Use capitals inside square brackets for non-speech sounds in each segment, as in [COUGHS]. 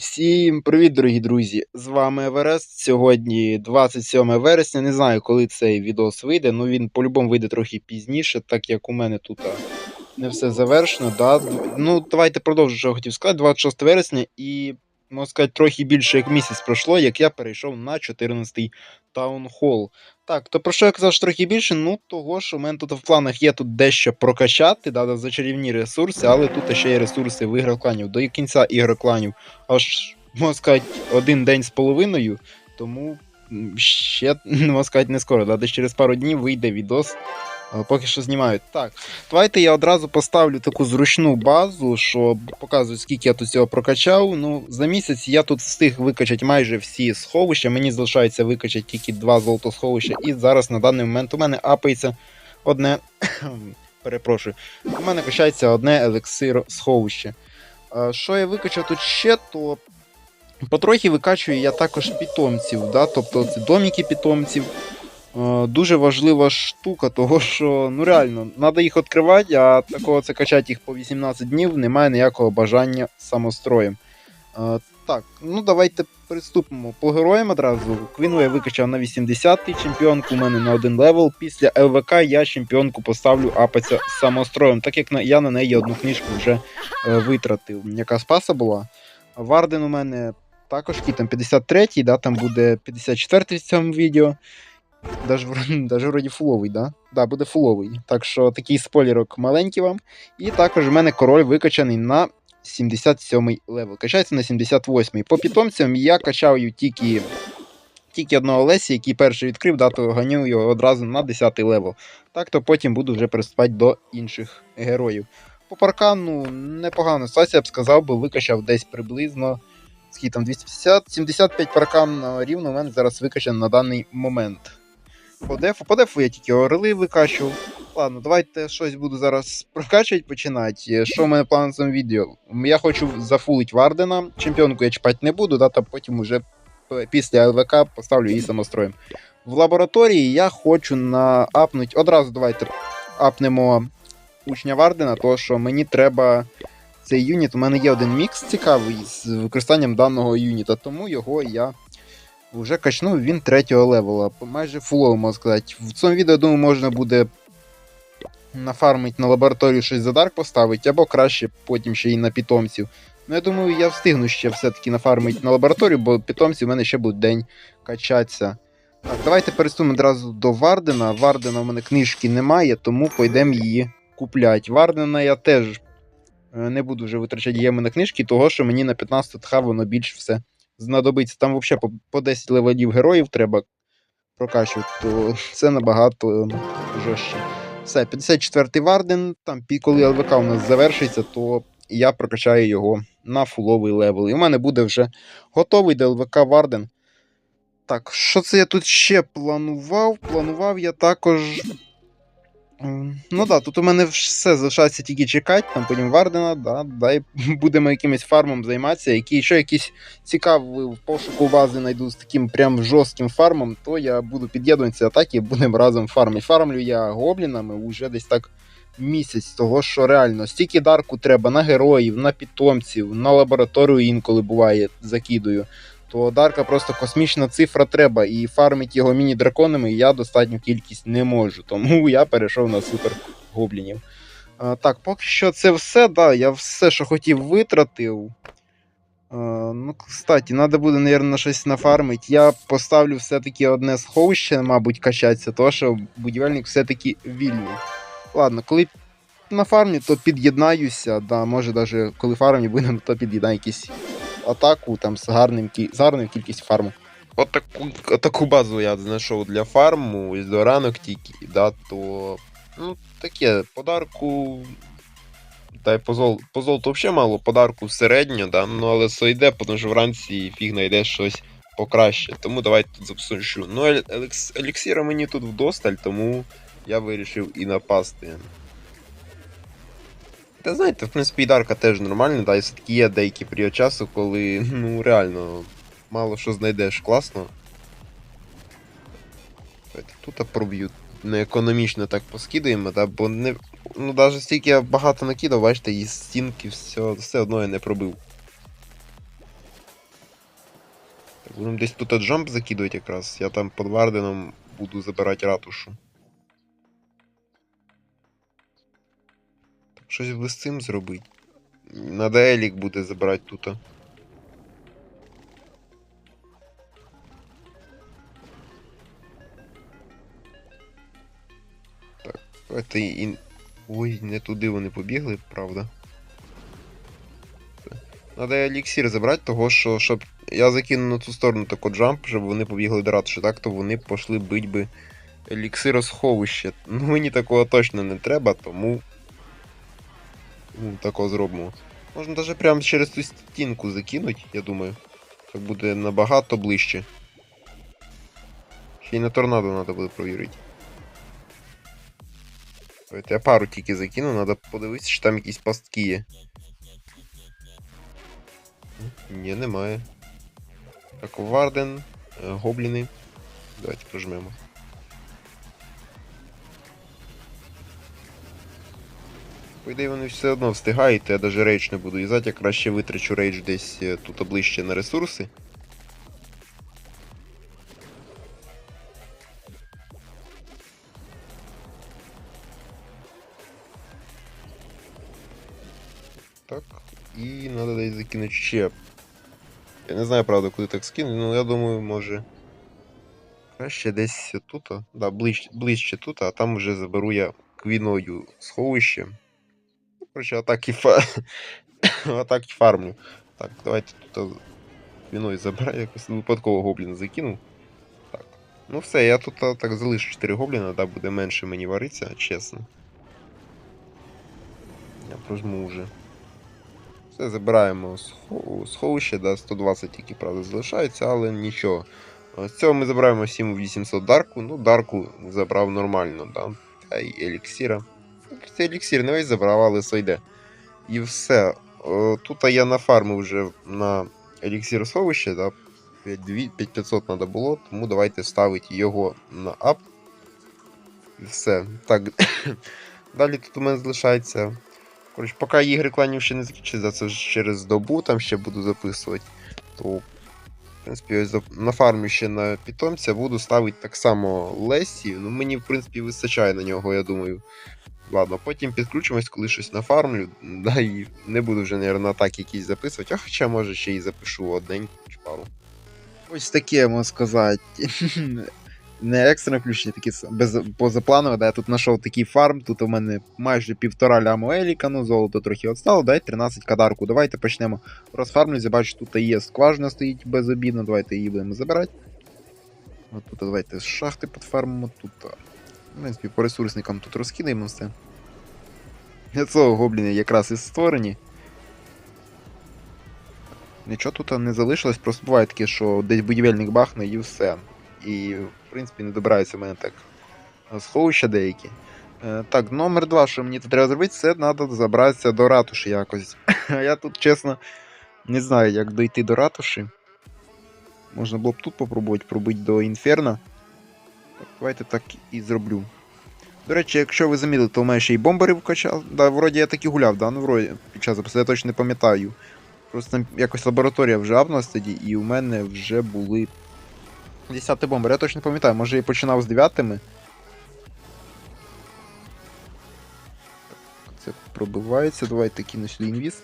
Всім привіт, дорогі друзі! З вами Еверест. Сьогодні 27 вересня. Не знаю, коли цей відос вийде, ну він по-любому вийде трохи пізніше, так як у мене тут не все завершено. Да? Ну, давайте продовжу, що я хотів сказати. 26 вересня і, можна сказати, трохи більше як місяць пройшло, як я перейшов на 14-й таунхол. Так, то про що я казав що трохи більше? Ну, того, що у мене тут в планах є тут дещо прокачати, да, за чарівні ресурси, але тут ще є ресурси в ігрокланів. До кінця ігрокланів аж, можна сказати, один день з половиною, тому ще, [LAUGHS] можна сказати, не скоро, да, десь через пару днів вийде відос. А, Поки що знімають. Так, давайте я одразу поставлю таку зручну базу, щоб показувати, скільки я тут цього прокачав. Ну, за місяць я тут встиг викачати майже всі сховища. Мені залишається викачати тільки два золотосховища. І зараз на даний момент у мене апається одне. [COUGHS] Перепрошую. У мене качається одне елексир сховище. Що я викачав тут ще, то потрохи викачую я також питомців. Да? Тобто це доміки питомців. Е, Дуже важлива штука, того що ну реально, треба їх відкривати, а такого це качати їх по 18 днів немає ніякого бажання самостроєм. Е, Так, ну давайте приступимо по героям одразу. Квіну я викачав на 80-й, чемпіонку у мене на один левел. Після ЛВК я чемпіонку поставлю апаться самостроєм, так як я на неї одну книжку вже е, витратив. Яка спаса була. Варден у мене також там 53-й, да, там буде 54-й в цьому відео. Даже, [LAUGHS] даже вроді фуловий, да? Да, буде фуловий. Так що такий спойлерок маленький вам. І також в мене король викачаний на 77-й левел. Качається на 78-й. По питомцям я качав тільки, тільки одного Лесі, який перший відкрив, да, то ганю його одразу на 10-й левел. Так то потім буду вже приступати до інших героїв. По паркану непогано. Стасі, я б сказав, би викачав десь приблизно. Скільки там 250, 75 паркан рівно у мене зараз викачано на даний момент. По дефу, по дефу я тільки орли викачував. Ладно, давайте щось буду зараз прокачувати починати. Що в мене план на цьому відео? Я хочу зафулити Вардена. Чемпіонку я чіпати не буду, да, та потім уже після ЛВК поставлю її самостроєм. В лабораторії я хочу на апнуть. Одразу давайте апнемо учня Вардена, тому що мені треба цей юніт. У мене є один мікс цікавий з використанням даного юніта, тому його я вже качнув він третього левела. Майже фулово, можна сказати. В цьому відео, думаю, можна буде нафармити на лабораторію щось за дарк поставити, або краще потім ще й на питомців. Ну, я думаю, я встигну ще все-таки нафармити на лабораторію, бо питомці в мене ще будуть день качатися. Так, давайте переступимо одразу до Вардена. Вардена у мене книжки немає, тому пойдемо її купляти. Вардена я теж е, не буду вже витрачати єми на книжки, того що мені на 15 тха воно більш все знадобиться. Там взагалі по, по 10 левелів героїв треба прокачувати, то [LAUGHS] це набагато жорстче. Все, 54-й Варден, там коли ЛВК у нас завершиться, то я прокачаю його на фуловий левел. І в мене буде вже готовий до ЛВК Варден. Так, що це я тут ще планував? Планував я також. Ем, Ну да, тут у мене все залишається тільки чекати, там потім Вардена, да, да, [LAUGHS] будемо якимось фармом займатися. Які ще якісь цікаві в пошуку бази знайду з таким прям жорстким фармом, то я буду під'єднуватися атаки і будемо разом фармити. Фармлю я гоблінами вже десь так місяць, того що реально стільки дарку треба на героїв, на питомців, на лабораторію інколи буває, закидую. То Дарка просто космічна цифра треба, і фармить його міні-драконами я достатню кількість не можу. Тому [LAUGHS] я перейшов на супер гоблінів. А, так, поки що це все, да, я все, що хотів, витратив. А, ну, кстати, треба буде, мабуть, щось нафармити. Я поставлю все-таки одне сховище, мабуть, качатися, тому що будівельник все-таки вільний. Ладно, коли на фармі, то під'єднаюся. Да, може, навіть коли фармі будемо, то під'єднаю якісь атаку там з гарним з гарною кількістю фарму. Отаку, отаку базу я знайшов для фарму, із до ранок тільки, да, то. Ну, таке, подарку. Та й по, зол... по золоту взагалі мало, подарку середньо, да, ну але сойде, тому що вранці фіг знайдеш щось покраще. Тому давайте тут запишу. Ну, елекс... еліксіра мені тут вдосталь, тому я вирішив і напасти. Та знаєте, в принципі, і дарка теж нормальна, да, все-таки є деякий період часу, коли, ну, реально, мало що знайдеш класно. Тут проб'ю. Не економічно так поскидаємо, да, бо не. Ну, навіть стільки я багато накидав, бачите, і стінки все, все одно я не пробив. Будемо десь тут джамп закидувати якраз. Я там під Варденом буду забирати ратушу. Щось би з цим зробити. Надо Елік буде забирати тут. Так, давайте і. Ой, не туди вони побігли, правда. Надо еліксір забрати, того що щоб я закину на ту сторону тако джамп, щоб вони побігли до ратуші, так то вони пішли бить би еліксиросховище. Ну мені такого точно не треба, тому. Ну, такого зробимо. Можна навіть прямо через ту стінку закинути, я думаю. Так буде набагато ближче. Ще й на торнадо треба буде провірити. Я пару тільки закину, треба подивитися, чи там якісь пастки є. Ні, немає. Так, Варден, е, гобліни. Давайте прожмемо. По вони все одно встигають, я навіть рейдж не буду юзати, я краще витрачу рейдж десь е, тут ближче на ресурси. Так, і треба десь закинути ще. Я не знаю, правда, куди так скинути, але я думаю, може. Краще десь тут, да, ближче, ближче тут, а там вже заберу я квіною сховище. Коротше, атаки фа... [LAUGHS] атаки фармлю. Так, давайте тут квіною забираю, якось випадково гоблін закинув. Так. Ну все, я тут а, так залишу 4 гобліна, да, буде менше мені вариться, чесно. Я прожму вже. Все, забираємо схо- сховище, да, 120 тільки, правда, залишається, але нічого. З цього ми забираємо 7800 дарку. Ну, дарку забрав нормально, да. Та й еліксіра. Це еліксір не весь забрав, але сойде. І все. Е, Тут я нафармив вже на еліксір сховище, да. 5500 треба було, тому давайте ставити його на ап. І все. Так. [COUGHS] Далі тут у мене залишається. Коротше, поки ігри кланів ще не закінчаться, це ж через добу там ще буду записувати. То, в принципі, ось зап- нафармлю ще на питомця, буду ставити так само Лесі. Ну, мені, в принципі, вистачає на нього, я думаю. Ладно, потім підключимось, коли щось нафармлю. Да, і не буду вже, мабуть, атаки якісь записувати, а хоча може ще й запишу одненьку чи пару. Ось таке, можна сказати. [LAUGHS] Не екстрене включення, такі без, позапланове, да, я тут знайшов такий фарм, тут у мене майже півтора ляму еліка, ну золото трохи відстало, дай 13 кадарку. Давайте почнемо розфармлювати, бачу, тут є скважина стоїть безобідно, давайте її будемо забирати. От тут давайте з шахти підфармимо, тут, в принципі, по ресурсникам тут розкидаємо все. Для цього гобліни якраз і створені. Нічого тут не залишилось, просто буває таке, що десь будівельник бахне і все. І, в принципі, не добираються в мене так сховища деякі. Е, так, номер два, що мені тут треба зробити, це треба забратися до ратуші якось. [LAUGHS] Я тут, чесно, не знаю, як дойти до ратуші. Можна було б тут попробувати пробити до інферно. Давайте так і зроблю. До речі, якщо ви замітили, то у мене ще й бомбери вкачав. Да, вроді я так і гуляв, да? Ну, вроді, під час запису, я точно не пам'ятаю. Просто там якось лабораторія вже апнулась тоді, і у мене вже були 10 бомбер, я точно не пам'ятаю, може я починав з 9. Це пробивається, давайте кину сюди інвіз.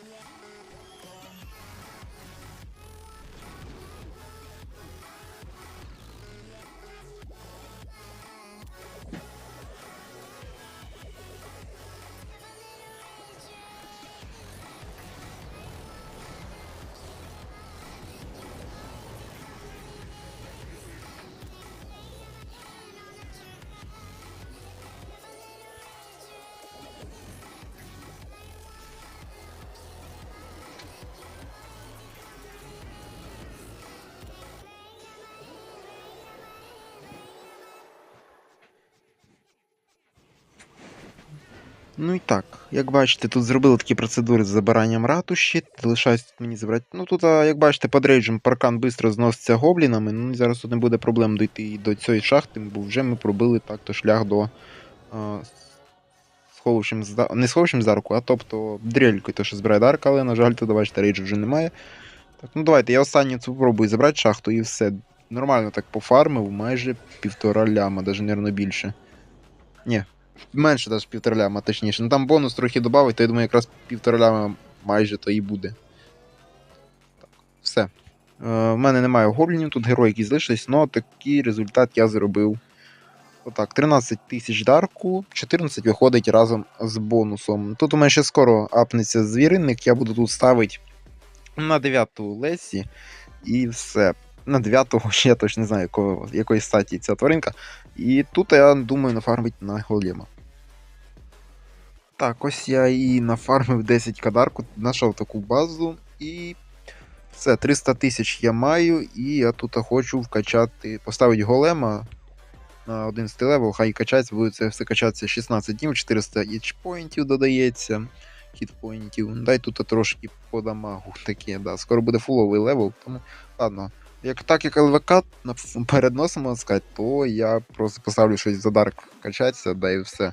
Ну і так, як бачите, тут зробили такі процедури з забиранням ратуші. Залишається тут мені забрати. Ну тут, як бачите, під рейджем паркан швидко зноситься гоблінами. Ну і зараз тут не буде проблем дойти і до цієї шахти, бо вже ми пробили так-то шлях до а, сховищем зда... не сховищем з дарку, а тобто дрелькою, то що збирає дарк, але, на жаль, тут, бачите, рейджу вже немає. Так, ну давайте, я останню цю пробую забрати шахту і все. Нормально так пофармив, майже півтора ляма, даже, мабуть, більше. Ні, менше навіть півтора ляма, точніше. Ну там бонус трохи додавить, то я думаю, якраз півтора ляма майже то і буде. Так, все. Е, в мене немає гоблінів, тут герої які залишились, але такий результат я зробив. Отак, 13 тисяч дарку, 14 виходить разом з бонусом. Тут у мене ще скоро апнеться звіринник, я буду тут ставити на 9 Лесі і все. На 9-го ще [LAUGHS] я точно не знаю, якого, якої статі ця тваринка. І тут я думаю нафармить на голема. Так, ось я і нафармив 10 кадарку, знайшов таку базу і. Все, 300 тисяч я маю, і я тут хочу вкачати, поставити голема на 11 левел, хай качається, буде це все качатися 16 днів, 400 ічпоінтів додається, хітпоінтів. Дай тут трошки по дамагу таке, да. Скоро буде фуловий левел, тому ладно. Як так як ЛВК перед носом, можна сказати, то я просто поставлю щось за дарк качатися, да і все.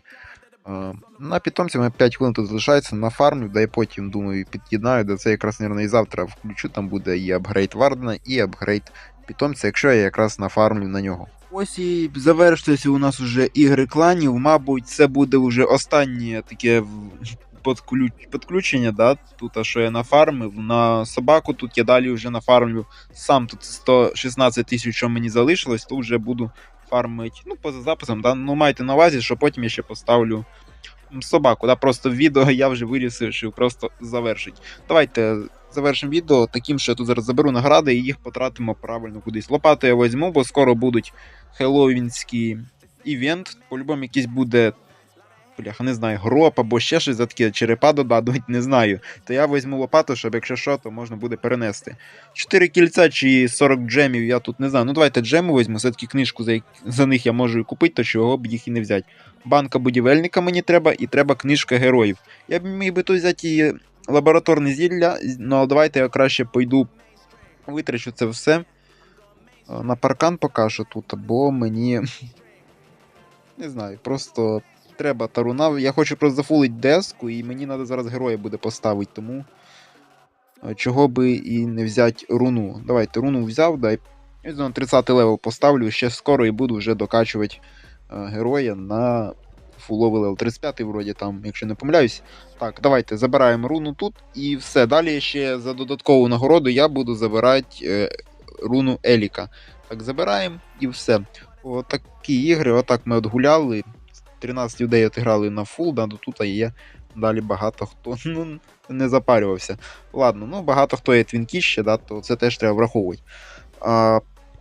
На питомці мене 5 хвилин тут залишається, нафармлю, да і потім, думаю, під'єднаю, да це якраз, мабуть, і завтра включу, там буде і апгрейд Вардена, і апгрейд питомця, якщо я якраз нафармлю на нього. Ось і завершилися у нас уже ігри кланів. Мабуть, це буде вже останнє таке підключення, да, тут, що я нафармив. На собаку тут я далі вже нафармлю. Сам тут 116 тисяч, що мені залишилось, то вже буду фармити. Ну, поза записом, да. Ну, майте на увазі, що потім я ще поставлю собаку. Да, просто відео я вже вирішив просто завершити. Давайте завершимо відео таким, що я тут зараз заберу награди і їх потратимо правильно кудись. Лопату я візьму, бо скоро будуть хеллоуінський івент. По-любому якийсь буде. Бляха, не знаю, гроб або ще щось за таке, черепа додадуть, не знаю. То я візьму лопату, щоб якщо що, то можна буде перенести. 4 кільця чи 40 джемів, я тут не знаю. Ну давайте джему візьму, все-таки книжку за, за них я можу і купити, то чого б їх і не взяти. Банка будівельника мені треба, і треба книжка героїв. Я б міг би тут взяти і лабораторне зілля, але давайте я краще пойду витрачу це все е, на паркан поки що тут, бо мені. [LAUGHS] Не знаю, просто треба таруна. Я хочу просто зафулити деску, і мені треба зараз героя буде поставити, тому е, чого би і не взяти руну. Давайте руну взяв, дай. Я на 30 левел поставлю, ще скоро і буду вже докачувати е, героя на фуловий левел. 35 вроді там, якщо не помиляюсь. Так, давайте забираємо руну тут і все. Далі ще за додаткову нагороду я буду забирати е, руну Еліка. Так, забираємо і все. Отакі ігри, отак ми отгуляли. 13 людей отіграли на фул, да, до тут є далі багато хто [LAUGHS] ну, не запарювався. Ладно, ну багато хто є твінки ще, да, то це теж треба враховувати. А,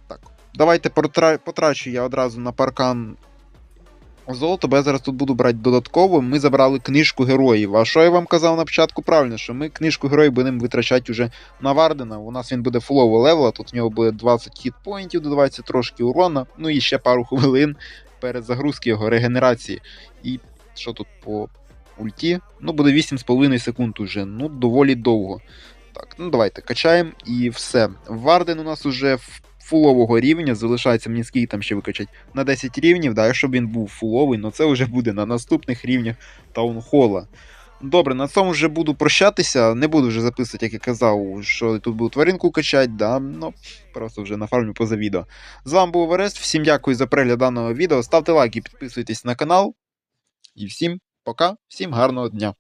так, давайте потра- потрачу я одразу на паркан золото, бо я зараз тут буду брати додатково. Ми забрали книжку героїв. А що я вам казав на початку? Правильно, що ми книжку героїв будемо витрачати уже на Вардена. У нас він буде фулового левела, тут в нього буде 20 хітпоінтів, додається трошки урона, ну і ще пару хвилин перед загрузки його регенерації. І що тут по ульті? Ну, буде 8,5 секунд уже. Ну, доволі довго. Так, ну давайте качаємо і все. Варден у нас уже фулового рівня, залишається мені скільки там ще викачать на 10 рівнів, да, якщо він був фуловий, ну це вже буде на наступних рівнях таунхола. Добре, на цьому вже буду прощатися. Не буду вже записувати, як я казав, що тут буду тваринку качати, да, ну просто вже нафармлю поза відео. З вами був Варест, всім дякую за перегляд даного відео. Ставте лайки, підписуйтесь на канал. І всім пока, всім гарного дня.